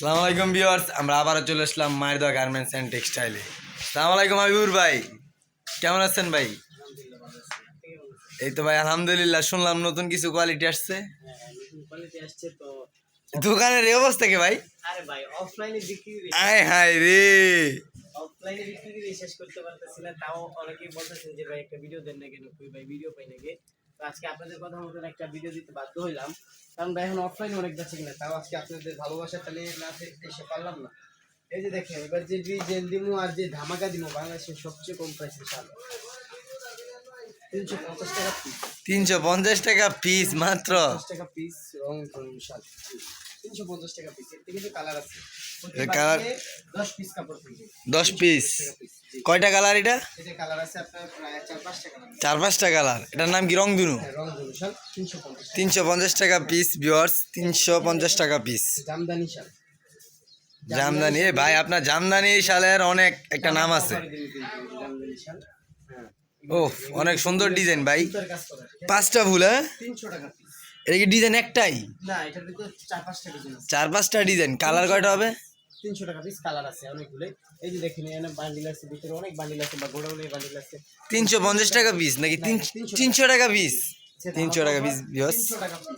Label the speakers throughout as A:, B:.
A: সালাম আলাইকুম ভিউয়ার্স আমরা আবারও চলে আসলাম মায়ের দোয়া গার্মেন্টস অ্যান্ড টেক্সটাইলে। সালাম আলাইকুম হাবিবুর ভাই কেমন আছেন ভাই? এই তো ভাই আলহামদুলিল্লাহ শুনলাম নতুন কিছু কোয়ালিটি আসছে। দোকানের এই অবস্থা কি ভাই?
B: আরে ভাই অফলাইনে বিক্রি
A: আয় হায় রে।
B: অফলাইনে বিক্রি শেষ করতে পারতেছি না তাও অনেকেই বলতেছেন যে ভাই একটা ভিডিও দেন না কেন? ভাই ভিডিও পাই নাকি তো আজকে আপনাদের কথা মতন একটা ভিডিও দিতে বাধ্য হইলাম। কারণ ভাই এখন অফলাইনে অনেক যাচ্ছে কিনা তাও আজকে আপনাদের ভালোবাসা তাহলে না এসে পারলাম না। এই যে দেখেন এবার যে ডিজাইন দিমু আর যে ধামাকা দিমু বাংলাদেশের সবচেয়ে কম প্রাইসের শাল। তিনশো পঞ্চাশ টাকা পিস
A: তিনশো পঞ্চাশ টাকা পিস মাত্র।
B: টাকা পিস রং শাল। তিনশো পঞ্চাশ টাকা পিস এতে কিন্তু কালার আছে।
A: Colour-
B: দশ পিস
A: কয়টা কালার এটা?
B: কালার চার পাঁচটা কালার।
A: কালার। এটার নাম কি? রং দুনু
B: হ্যাঁ তিনশো পঞ্চাশ
A: টাকা। পিস ভিউয়ার্স তিনশো পঞ্চাশ টাকা পিস
B: জামদানি
A: ভাই আপনার জামদানি শালের অনেক একটা নাম আছে।
B: হ্যাঁ।
A: ও অনেক সুন্দর ডিজাইন ভাই। পাঁচটা ভুল হ্যাঁ? এটা কি ডিজাইন একটাই?
B: চার পাঁচটা ডিজাইন।
A: কালার কয়টা হবে?
B: তিনশো টাকা পিস কালার আছে অনেকগুলো। এই যে দেখেন এখানে বান্ডিল আছে ভিতরে অনেক বান্ডিল আছে বা গোডাউনে বান্ডিল আছে।
A: তিনশো পঞ্চাশ টাকা পিস নাকি? তিনশো টাকা। পিস তিনশো টাকা পিস
B: তিনশো টাকা পিস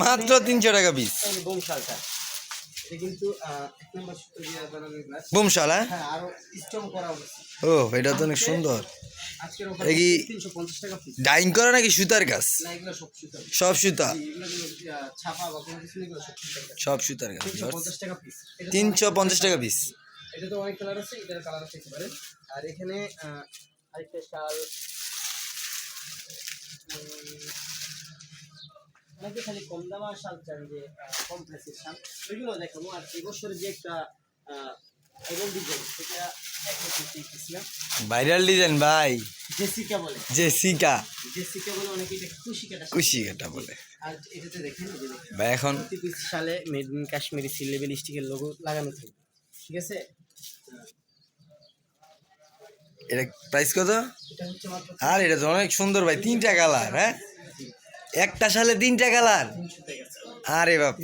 A: মাত্র তিনশো টাকা পিস
B: বংশালটা যে বোম শালটা
A: বুমশাল? হ্যাঁ ও এটা তো অনেক সুন্দর। কি- ডাইং করা নাকি সুতার কাজ?
B: সব সুতা?
A: সব সুতার কাজ।
B: তিনশো পঞ্চাশ টাকা পিস এটা তো-
A: তিনশো পঞ্চাশ টাকা পিস
B: এটা তো অনেক কালার আছে এটার কালার আছে আর এখানে আরেকটা শাল অনেকে খালি কম দামা শাল চান যে আহ, কম প্রাইসের শাল ওইগুলো দেখাবো। আর এবছর যে একটা ডিজাইন সেটা
A: ভাইরাল ডিজাইন ভাই।
B: জেসিকা বলে।
A: জেসিকা।
B: জেসিকা বলে অনেকে এটা খুশি কাটা শাল।
A: কুশি কাটা বলে।
B: আর এটাতে দেখেন
A: ভাই এখন
B: শালে made in Kashmiri C level sticker logo লাগানো থাকবে। ঠিক আছে?
A: এটা প্রাইস কত? আর এটা তো অনেক সুন্দর ভাই তিনটা কালার হ্যাঁ? একটা সালে তিনটা কালার? আরে বাপ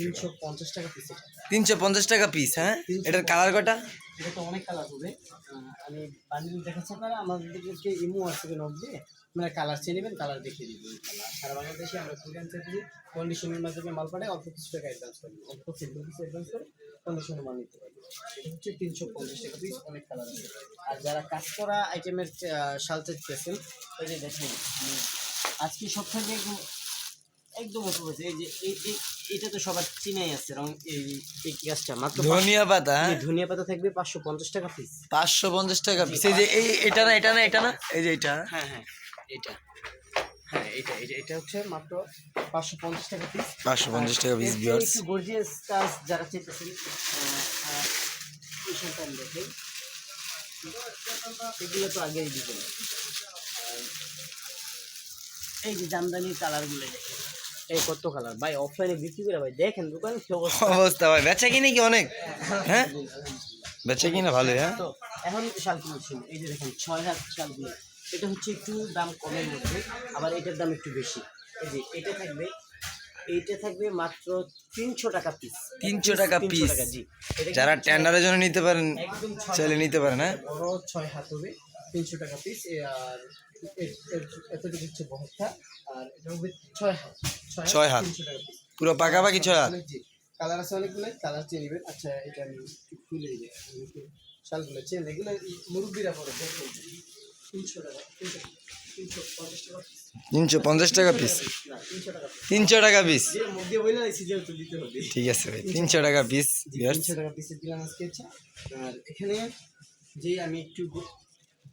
B: তিনশো পঞ্চাশ টাকা পিস
A: হ্যাঁ? এটার কালার কটা?
B: এটা তো অনেক কালার হবে। আমি বান্ডিল দেখাচ্ছি আপনারা আমাদেরকে ইমো আছে নক দিয়ে আপনারা কালার চেয়ে নেবেন কালার দেখিয়ে দিবেন। সারা বাংলাদেশে আমরা কুরিয়ান চাকরি কন্ডিশনের মাধ্যমে মাল পাঠাই অল্প কিছু টাকা অ্যাডভান্স করি অল্প সিম্পল কিছু অ্যাডভান্স করে মাল নিতে এটা হচ্ছে তিনশো পঞ্চাশ টাকা পিস অনেক কালার আছে। আর যারা কাজ করা আইটেমের শাল চাইতেছেন ওই যে দেখেন আজকে সব থেকে একদম আছে এই যে এটা তো সবার চিনাই আছে রং এই এই গাছটা। মাত্র
A: ধনিয়া পাতা হ্যাঁ?
B: এই ধনিয়া পাতা থাকবে পাঁচশো পঞ্চাশ টাকা পিস
A: পাঁচশো পঞ্চাশ টাকা পিস এই যে এই এটা না এটা না এটা না? এই যে এটা।
B: হ্যাঁ হ্যাঁ এটা। হ্যাঁ এটা এটা এটা হচ্ছে মাত্র পাঁচশো পঞ্চাশ টাকা পিস
A: পাঁচশো পঞ্চাশ টাকা পিস
B: একটু গর্জিয়াস কাজ যারা চেয়েছেন দেখাই। এগুলো তো আগেই দিবেন। এই যে জামদানির কালারগুলো দেখেন। এই কত কালার? ভাই অফলাইনে বিক্রি করে ভাই দেখেন দোকানে কি অবস্থা?
A: অবস্থা ভাই বেচা কিনে কি অনেক? হ্যাঁ? বেচা কিনা ভালো হ্যাঁ?
B: তো এখন শাল কিনছেন এই যে দেখেন ছয় হাত শালগুলো এটা হচ্ছে একটু দাম কমের মধ্যে আবার এটার দাম একটু বেশি। এই যে এটা থাকবে এইটা থাকবে মাত্র তিনশো টাকা পিস
A: তিনশো টাকা পিস যারা টেন্ডারের জন্য নিতে পারেন চাইলে নিতে পারেন হ্যাঁ?
B: বড় ছয় হাত হবে। তিনশো টাকা পিস আর এতটুকু হচ্ছে বহরটা আর এটা হবে ছয় হাত
A: ছয় হাত।
B: তিনশো টাকা পিস
A: পুরো পাকাপাকি ছয় হাত?
B: কালার আছে অনেকগুলো কালার চেয়ে নেবেন। আচ্ছা এটা আমি একটু খুলে দিই। শালগুলো চেয়ে এগুলো মুরব্বীরা পরে তিনশো টাকা তিনশো তিনশো পঞ্চাশ টাকা
A: তিনশো পঞ্চাশ টাকা পিস
B: তিনশো টাকা।
A: পিস
B: মধ্যে বইলে দিতে হবে।
A: ঠিক আছে ভাই তিনশো টাকা পিস
B: তিনশো টাকা পিসের দিলাম আজকে আর এখানে যে আমি একটু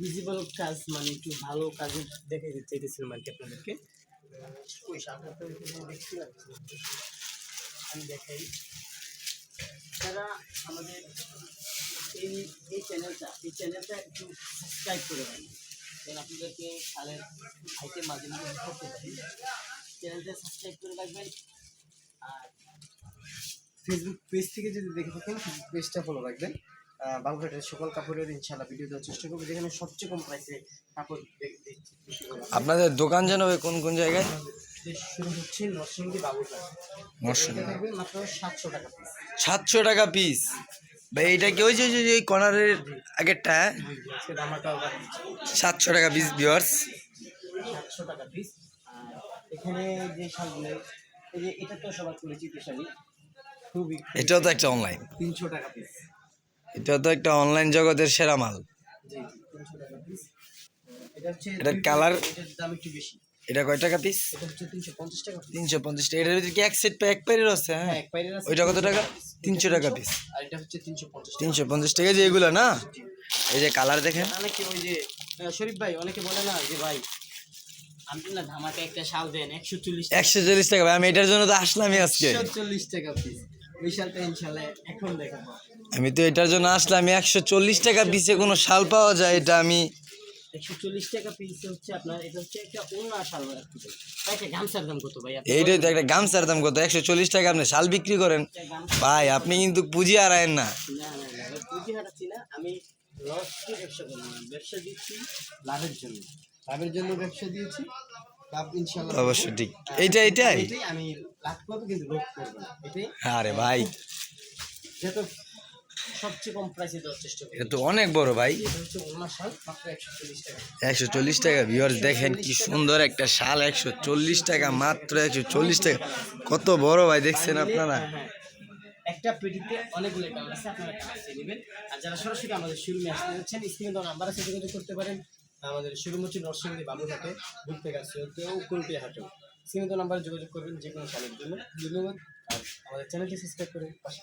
B: ভিজিবল কাজ মানে একটু ভালো কাজ দেখে চাইতেছিলাম আর কি আপনাদেরকে। ওই শালটা দেখতে আমি দেখাই। যারা আমাদের এই এই চ্যানেলটা এই চ্যানেলটা একটু সাবস্ক্রাইব করে রাখবেন কারণ আপনাদেরকে শালের আইটেম মাঝে মাঝে করতে পারি চ্যানেলটা সাবস্ক্রাইব করে রাখবেন। আর ফেসবুক পেজ থেকে যদি দেখে থাকেন ফেসবুক পেজটা ফলো রাখবেন। বাবুঘাটের সকল কাপড়ের ইনশাল্লাহ ভিডিও দেওয়ার চেষ্টা করব। যেখানে সবচেয়ে কম প্রাইসে কাপড়।
A: আপনাদের দোকান যেন কোন কোন জায়গায়?
B: শুরু হচ্ছে নরসিংদী বাবুঘাট।
A: নরসিংদী।
B: মাত্র সাতশো টাকা পিস
A: সাতশো টাকা পিস ভাই এইটা কি ওই যে ওই কর্নারের আগেরটা হ্যাঁ? সাতশো টাকা পিস ভিওর্স
B: সাতশো টাকা পিস এখানে যে শালগুলো এই যে এটা তো সবার পরিচিত শাড়ি খুবই
A: এটাও তো একটা অনলাইন
B: তিনশো টাকা পিস
A: এটাও তো একটা অনলাইন জগতের সেরা মাল।
B: তিনশো পিস এটা
A: এটার
B: বেশি
A: এটা কয় টাকা পিস
B: তিনশো পঞ্চাশ টাকা।
A: তিনশো এটার ভিতরে কি এক সেট এক পাইরের আছে?
B: হ্যাঁ।
A: হ্যাঁ ওইটা কত টাকা?
B: 300
A: 300 টাকা
B: এটা হচ্ছে তিনশো পঞ্চাশ টাকা।
A: তিনশো যে এগুলো না? এই যে কালার দেখেন।
B: অনেকে ওই যে শরীফ ভাই অনেকে বলে না যে ভাই আপনি না ধামাকে একটা শাল দেন একশো চল্লিশ
A: একশো চল্লিশ টাকা। ভাই আমি এটার জন্য তো আসলামই আজকে।
B: চল্লিশ টাকা পিস
A: আমি তো এটার জন্য আসলাম একশো চল্লিশ টাকা পিসে কোনো শাল পাওয়া যায়? এটা আমি এইটাই তো একটা গামছার দাম কত? একশো চল্লিশ টাকা আপনি শাল বিক্রি করেন? ভাই আপনি কিন্তু পুঁজি হারায়েন না।
B: আমি আমি। ব্যবসা দিচ্ছি লাভের জন্য। লাভের জন্য ব্যবসা দিয়েছি।
A: অবশ্যই ঠিক। এইটা
B: এটাই আমি কিন্তু লোভ না এটাই।
A: আরে ভাই।
B: যত সবচেয়ে কম প্রাইসে চেষ্টা
A: এটা তো অনেক বড় ভাই।
B: একশো চল্লিশ টাকা।
A: ভিওর দেখেন কি সুন্দর একটা শাল একশো চল্লিশ টাকা মাত্র একশো চল্লিশ টাকা। কত বড় ভাই দেখছেন আপনারা?
B: হ্যাঁ, হ্যাঁ। একটা পেটিতে অনেকগুলো কালার আছে আপনারা কালার নেবেন। আর যারা সরাসরি আমাদের শোরুমে আসতে যাচ্ছেন স্ক্রিনে দেওয়া নাম্বার আছে যোগাযোগ করতে পারেন। আমাদের শোরুম হচ্ছে নরসিংদী বাবুঘাটে ঘুরতে গেছে কুলটি হাটেও। সীমিত নাম্বারে যোগাযোগ করবেন যে কোনো সালের জন্য। ধন্যবাদ। আর আমাদের চ্যানেলটি সাবস্ক্রাইব করে পাশে।